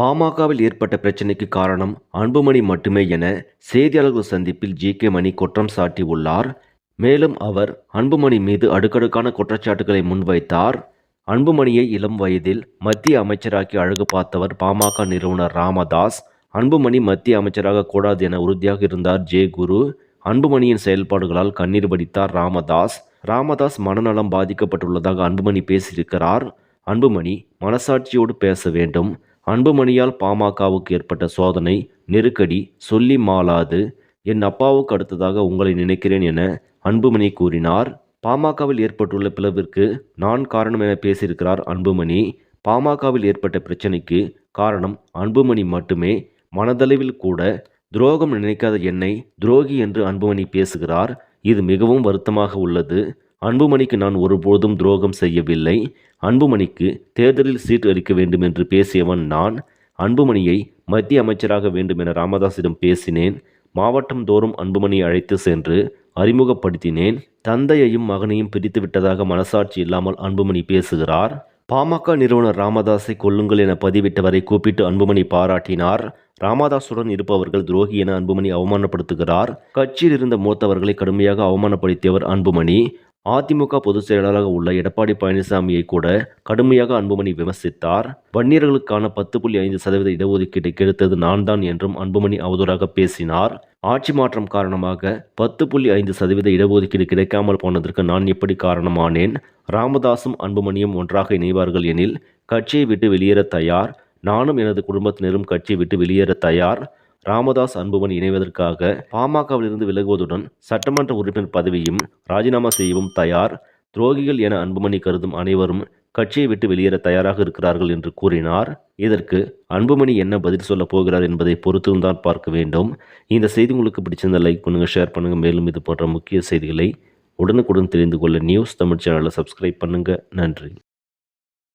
பாமகவில் ஏற்பட்ட பிரச்சனைக்கு காரணம் அன்புமணி மட்டுமே என செய்தியாளர்கள் சந்திப்பில் ஜி கே மணி குற்றம் சாட்டியுள்ளார். மேலும் அவர் அன்புமணி மீது அடுக்கடுக்கான குற்றச்சாட்டுகளை முன்வைத்தார். அன்புமணியை இளம் வயதில் மத்திய அமைச்சராக்கி அழகு பார்த்தவர் பாமக நிறுவனர் ராமதாஸ். அன்புமணி மத்திய அமைச்சராக கூடாது என உறுதியாக இருந்தார் ஜே குரு. அன்புமணியின் செயல்பாடுகளால் கண்ணீர் வடித்தார் ராமதாஸ். ராமதாஸ் மனநலம் பாதிக்கப்பட்டுள்ளதாக அன்புமணி பேசியிருக்கிறார். அன்புமணி மனசாட்சியோடு பேச வேண்டும். அன்புமணியால் பாமகவுக்கு ஏற்பட்ட சோதனை நெருக்கடி சொல்லி மாளாது. என் அப்பாவுக்கு அடுத்ததாக உங்களை நினைக்கிறேன் என அன்புமணி கூறினார். பாமகவில் ஏற்பட்டுள்ள பிளவிற்கு நான் காரணம் என பேசியிருக்கிறார் அன்புமணி. பாமகவில் ஏற்பட்ட பிரச்சனைக்கு காரணம் அன்புமணி மட்டுமே. மனதளவில் கூட துரோகம் நினைக்காத என்னை துரோகி என்று அன்புமணி பேசுகிறார். இது மிகவும் வருத்தமாக உள்ளது. அன்புமணிக்கு நான் ஒருபோதும் துரோகம் செய்யவில்லை. அன்புமணிக்கு தேர்தலில் சீட் அளிக்க வேண்டும் என்று பேசியவன் நான். அன்புமணியை மத்திய அமைச்சராக வேண்டும் என ராமதாஸிடம் பேசினேன். மாவட்டம் தோறும் அன்புமணியை அழைத்து சென்று அறிமுகப்படுத்தினேன். தந்தையையும் மகனையும் பிரித்து விட்டதாக மனசாட்சி இல்லாமல் அன்புமணி பேசுகிறார். பாமக நிறுவனர் ராமதாஸை கொல்லுங்கள் என பதிவிட்டவரை கூப்பிட்டு அன்புமணி பாராட்டினார். ராமதாசுடன் இருப்பவர்கள் துரோகி என அன்புமணி அவமானப்படுத்துகிறார். கட்சியில் இருந்த மூத்தவர்களை கடுமையாக அவமானப்படுத்தியவர் அன்புமணி. அதிமுக பொதுச் செயலாளராக உள்ள எடப்பாடி பழனிசாமியை கூட கடுமையாக அன்புமணி விமர்சித்தார். வன்னியர்களுக்கான பத்து புள்ளி ஐந்து சதவீத இடஒதுக்கீட்டை கெடுத்தது நான் தான் என்றும் அன்புமணி அவதூறாக பேசினார். ஆட்சி மாற்றம் காரணமாக பத்து புள்ளி ஐந்து சதவீத இடஒதுக்கீடு கிடைக்காமல் போனதற்கு நான் எப்படி காரணமானேன்? ராமதாசும் அன்புமணியும் ஒன்றாக இணைவார்கள் எனில் கட்சியை விட்டு வெளியேற தயார். நானும் எனது குடும்பத்தினரும் கட்சியை விட்டு வெளியேற தயார். ராமதாஸ் அன்புமணி இணைவதற்காக பாமகவிலிருந்து விலகுவதுடன் சட்டமன்ற உறுப்பினர் பதவியும் ராஜினாமா செய்யவும் தயார். துரோகிகள் என அன்புமணி கருதும் அனைவரும் கட்சியை விட்டு வெளியேற தயாராக இருக்கிறார்கள் என்று கூறினார். இதற்கு அன்புமணி என்ன பதில் சொல்லப் போகிறார் என்பதை பொறுத்திருந்தான் பார்க்க வேண்டும். இந்த செய்தி உங்களுக்கு பிடிச்சிருந்த லைக் பண்ணுங்கள் ஷேர் பண்ணுங்கள் மேலும் இது போன்ற முக்கிய செய்திகளை உடனுக்குடன் தெரிந்து கொள்ள நியூஸ் தமிழ் சேனலை சப்ஸ்கிரைப் பண்ணுங்கள் நன்றி.